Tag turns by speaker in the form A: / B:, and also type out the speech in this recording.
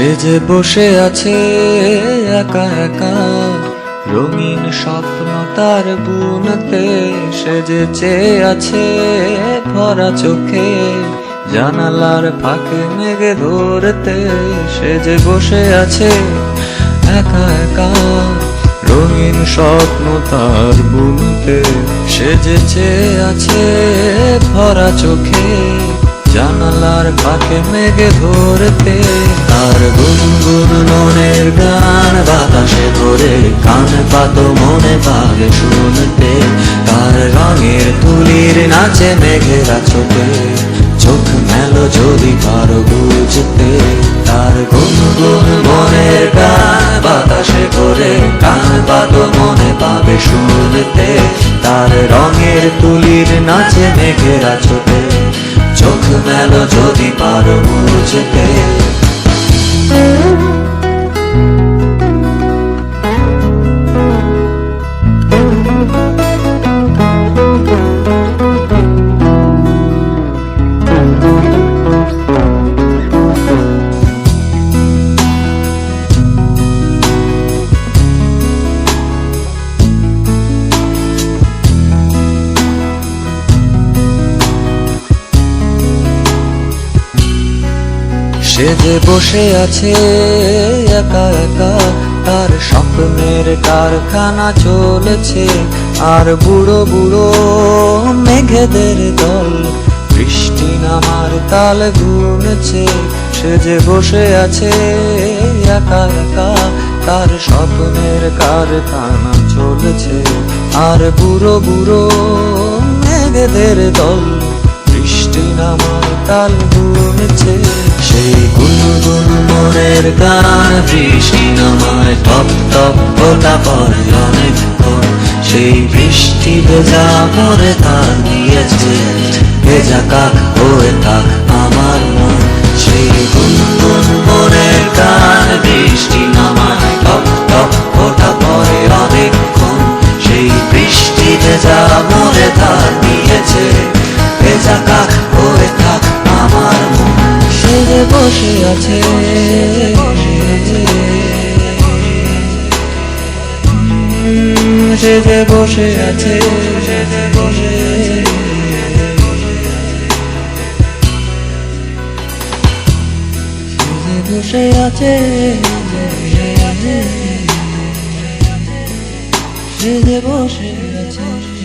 A: সে যে বসে আছে একা একা, রঙিন স্বপ্ন তার বুনতে, সে যে চেয়ে আছে ভরা চোখে, জানালার ফাঁকে মেঘে ধরতে, সে যে বসে আছে একা একা, রঙিন স্বপ্ন তার বুনতে, সে যে চেয়ে আছে ভরা চোখে জানালার ফাঁকে মেঘে ধরতে, তার গুনগুন মনের গান, বাতাসে ধরে কান পাত মনে পাবে শুনতে, তার রঙের তুলির নাচে মেঘেরা চোখে চোখ মেলো যদি পারো বুঝতে, তার গুনগুন মনের গান, বাতাসে করে কান পাত মনে পাবে শুনতে, তার রঙের তুলির নাচে মেঘেরা ছোটে। চোখ মেলো যদি পারো বুঝতে। সে যে বসে আছে, একা একা, তার স্বপ্নের কারখানা চলেছে। আর বুড়ো বুড়ো মেঘেদের দল, বৃষ্টি নামার তাল গুনছে। সে যে বসে আছে, একা একা, তার স্বপ্নের কারখানা চলেছে। আর বুড়ো বুড়ো মেঘেদের দল, বৃষ্টি নামার তাল গুনগুন মনের গান, বৃষ্টি নামায়, টপ টপ ফোটা পরে অনেকক্ষণ সেই বৃষ্টি ভেজা পরে তার দিয়েছে, ভেজা কাক হয়ে থাক আমার মন। সেই গুনগুন মনের গান, বৃষ্টি নামায়, টপ টপ ফোটা পরে অনেকক্ষণ সেই বৃষ্টি ভেজা মরে তার বসে আছে। সে যে বসে আছে। বসে আছে। সে যে বসে আছে।